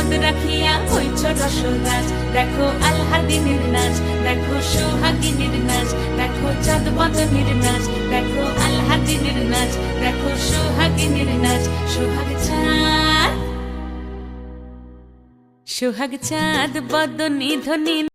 পদ রাখিয়া হইছ রসরাজ। দেখো আলহাদিনের নাচ দেখো সোহাগিনীর নাচ দেখো চাঁদ বদনের নাচ দেখো আলহাদিনের নাচ দেখো সোহাগিনীর নাচ সোহাগ চাঁদ। সোহাগ চাঁদ বদনী ধ্বনি